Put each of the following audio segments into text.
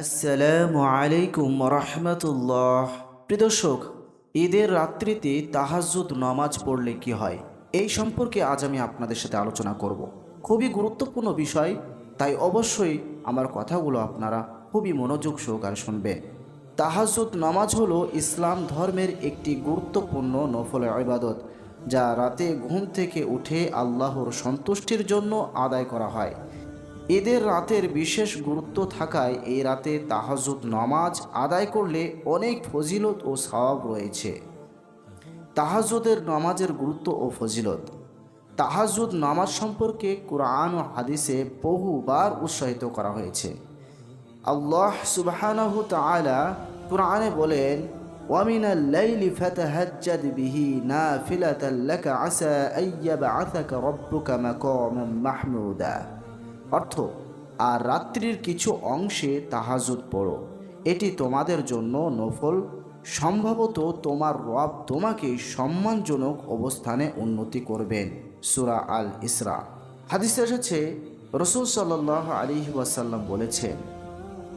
আসসালামু আলাইকুম রহমতুল্লাহ। প্রিদর্শক ঈদের রাত্রিতে তাহাজ্জুদ নামাজ পড়লে কি হয়? এই সম্পর্কে আজ আমি আপনাদের সাথে আলোচনা করব। খুবই গুরুত্বপূর্ণ বিষয়, তাই অবশ্যই আমার কথাগুলো আপনারা খুবই মনোযোগ সহকারে শুনবে তাহাজুদ নামাজ হলো ইসলাম ধর্মের একটি গুরুত্বপূর্ণ নফল ইবাদত, যা রাতে ঘুম থেকে উঠে আল্লাহর সন্তুষ্টির জন্য আদায় করা হয়। ঈদের রাতের বিশেষ গুরুত্ব থাকায় এই রাতে তাহাজুদ নামাজ আদায় করলে অনেক ফজিলত ও সওয়াব রয়েছে তাহাজুদের নামাজের গুরুত্ব ও ফজিলত তাহাজুদ নামাজ সম্পর্কে কোরআন ও হাদিসে বহুবার উৎসাহিত করা হয়েছে আল্লাহ সুবহানাহু তাআলা কোরআনে বলেন ومن الليل فتهجد به نافلة لك عسى أن يبعثك ربك مقاما محمودا অর্থ, আর রাত্রির কিছু অংশে তাহাজুদ পড়ো। এটি তোমাদের জন্য নফল। সম্ভবত তোমার রব তোমাকে সম্মানজনক অবস্থানে উন্নতি করবেন। সুরা আল ইসরা। হাদিসে এসেছে, রসুল সাল্লাহ আলী ওয়াসাল্লাম বলেছেন,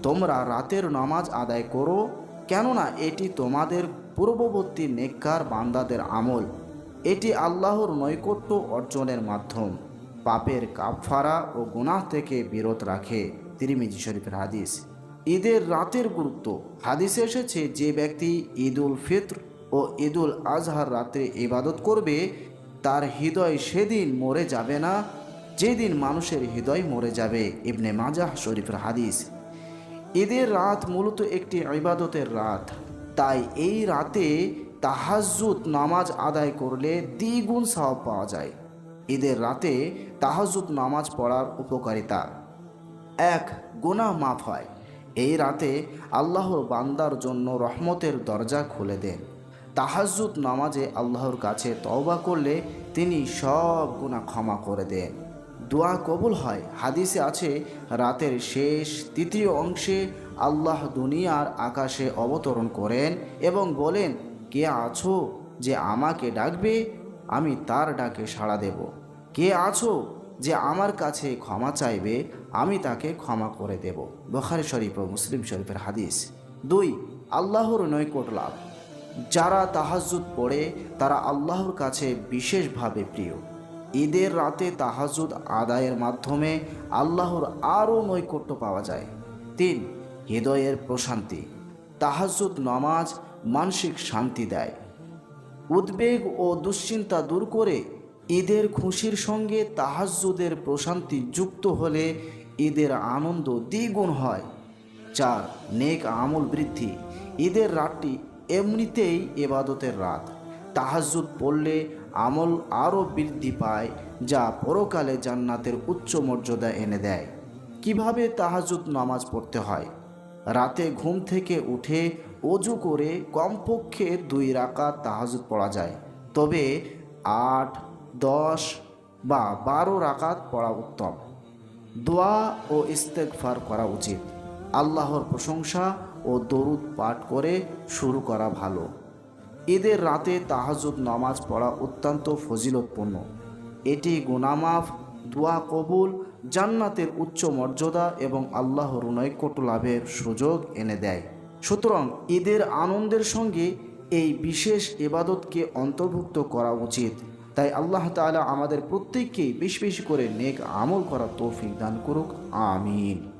তোমরা রাতের নামাজ আদায় করো, কেননা এটি তোমাদের পূর্ববর্তী নেককার বান্দাদের আমল। এটি আল্লাহর নৈকট্য অর্জনের মাধ্যম। পাপের কাফারা ও গুনাহ থেকে বিরত রাখে তিরিমিজি শরীফের হাদিস। ঈদের রাতের গুরুত্ব। হাদিসে এসেছে যে ব্যক্তি ঈদ উল ফিত্র ও ঈদ উল আজহার রাত্রে ইবাদত করবে, তার হৃদয় সেদিন মরে যাবে না, যেদিন মানুষের হৃদয় মরে যাবে, ইবনে মাজাহ শরীফের হাদিস। ঈদের রাত মূলত একটি ইবাদতের রাত। তাই এই রাতে তাহাজ্জুদ নামাজ আদায় করলে দ্বিগুণ সওয়াব পাওয়া যায়। ঈদের রাতে তাহাজুদ নামাজ পড়ার উপকারিতা। এক, গুনাহ মাফ হয়। এই রাতে আল্লাহর বান্দার জন্য রহমতের দরজা খুলে দেন। তাহাজুদ নামাজে আল্লাহর কাছে তওবা করলে তিনি সব গুনাহ ক্ষমা করে দেন। দোয়া কবুল হয়। হাদিসে আছে, রাতের শেষ তৃতীয় অংশে আল্লাহ দুনিয়ার আকাশে অবতরণ করেন এবং বলেন, কে আছো যে আমাকে ডাকবে, আমি তার ডাকে সাড়া দেব। কে আছো যে আমার কাছে ক্ষমা চাইবে, আমি তাকে ক্ষমা করে দেব। বখারি শরীফ ও মুসলিম শরীফের হাদিস। দুই, আল্লাহর নৈকট লাভ। যারা তাহাজুদ পড়ে, তারা আল্লাহর কাছে বিশেষভাবে প্রিয়। ঈদের রাতে তাহাজুদ আদায়ের মাধ্যমে আল্লাহর আরও নৈকট্য পাওয়া যায়। তিন, হৃদয়ের প্রশান্তি। তাহাজুদ নমাজ মানসিক শান্তি দেয়। উদ্বেগ ও দুশ্চিন্তা দূর করে ঈদের খুশির সঙ্গে তাহাজুদের প্রশান্তি যুক্ত হলে ঈদের আনন্দ দ্বিগুণ হয়। চার, নেক আমল বৃদ্ধি। ঈদের রাতটি এমনিতেই এবাদতের রাত। তাহাজুদ পড়লে আমল আরও বৃদ্ধি পায়, যা পরকালে জান্নাতের উচ্চ মর্যাদা এনে দেয়। কীভাবে তাহাজুদ নামাজ পড়তে হয়? রাতে ঘুম থেকে উঠে অজু করে কমপক্ষে দুই রাকাত তাহাজুদ পড়া যায়। তবে আট দশ বা বারো রাকাত পড়া উত্তম। দোয়া ও ইস্তেকফার করা উচিত। আল্লাহর প্রশংসা ও দরুদ পাঠ করে শুরু করা ভালো। ঈদের রাতে তাহাজুদ নামাজ পড়া অত্যন্ত ফজিলতপূর্ণ। এটি গুনামাফ, দোয়া কবুল, জান্নাতের উচ্চ মর্যাদা এবং আল্লাহর নৈকট্য লাভের সুযোগ এনে দেয়। সুতরাং ঈদের আনন্দের সঙ্গে এই বিশেষ এবাদতকে অন্তর্ভুক্ত করা উচিত। তাই আল্লাহ তালা আমাদের প্রত্যেককেই বেশ বেশি করে নেক আমল করার তৌফিক দান করুক, আমিন।